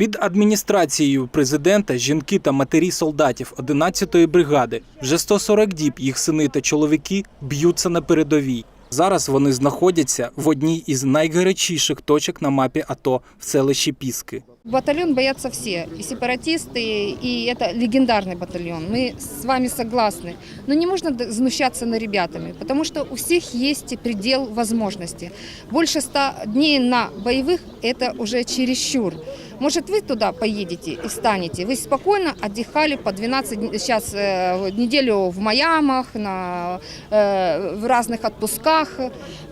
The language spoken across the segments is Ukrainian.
Під адміністрацією президента жінки та матері солдатів 11-ї бригади вже 140 діб їх сини та чоловіки б'ються на передовій. Зараз вони знаходяться в одній із найгарячіших точок на мапі АТО в селищі Піски. Батальон боятся все, и сепаратисты, и это легендарный батальон. Мы с вами согласны. Но не можно д- знущаться над ребятами, потому что у всех есть предел возможностей. Больше ста дней на боевых – это уже чересчур. Может, вы туда поедете и станете. Вы спокойно отдыхали по 12 дней, сейчас э, неделю в Майамах, на, э, в разных отпусках.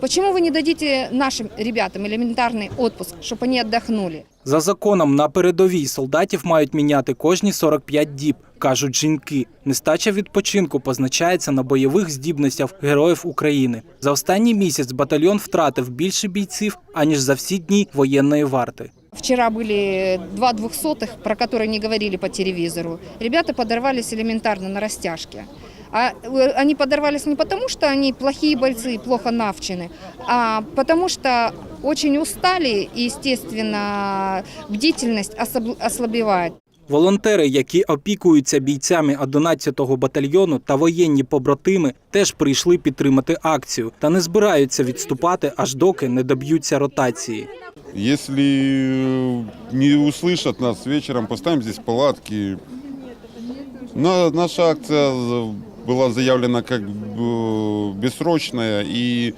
Почему вы не дадите нашим ребятам элементарный отпуск, чтобы они отдохнули? За законом на передовій солдатів мають міняти кожні 45 діб, кажуть жінки. Нестача відпочинку позначається на бойових здібностях героїв України. За останній місяць батальйон втратив більше бійців аніж за всі дні воєнної варти. Вчера были два двухсотых, про которые не говорили по телевизору. Ребята подорвались элементарно на растяжке. А э, они подорвались не потому, что они плохие бойцы и плохо навчены, а потому что очень устали и, естественно, бдительность особ- ослабевает. Волонтери, які опікуються бійцями 11-го батальйону та воєнні побратими, теж прийшли підтримати акцію та не збираються відступати, аж доки не доб'ються ротації. Если э, не услышат нас вечером, поставим здесь палатки. На- наша акция за- была заявлена как э, бессрочная, и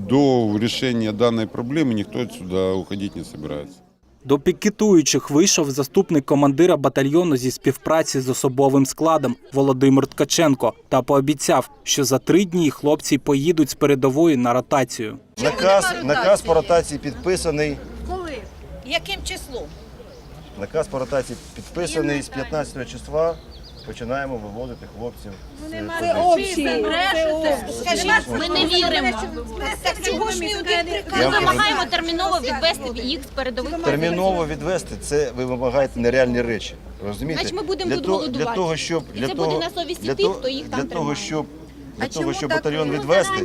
до решения данной проблемы никто отсюда уходить не собирается. До пікетуючих вийшов заступник командира батальйону зі співпраці з особовим складом Володимир Ткаченко та пообіцяв, що за три дні хлопці поїдуть з передової на ротацію. Наказ, наказ по ротації підписаний. Коли? Яким числом? Наказ по ротації підписаний з 15 числа. Починаємо виводити хлопців. з позицій. Скажіть, Ми не віримо. кажу, Вимагаємо терміново відвести їх з передових терміново відвести це ви вимагаєте нереальні речі. Розумієте? Значить, ми будемо тут голодувати. для того, щоб для це того, буде на совісті для тих, хто їх там для того, щоб для А того, чому щоб так? батальйон Ну, відвести.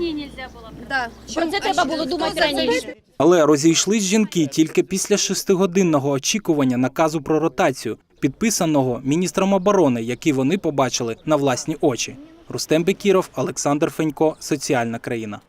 Да. Про це треба було думати раніше. Але розійшлись жінки тільки після шестигодинного очікування наказу про ротацію, підписаного міністром оборони, який вони побачили на власні очі. Рустем Бекіров, Олександр Фенько, Соціальна країна.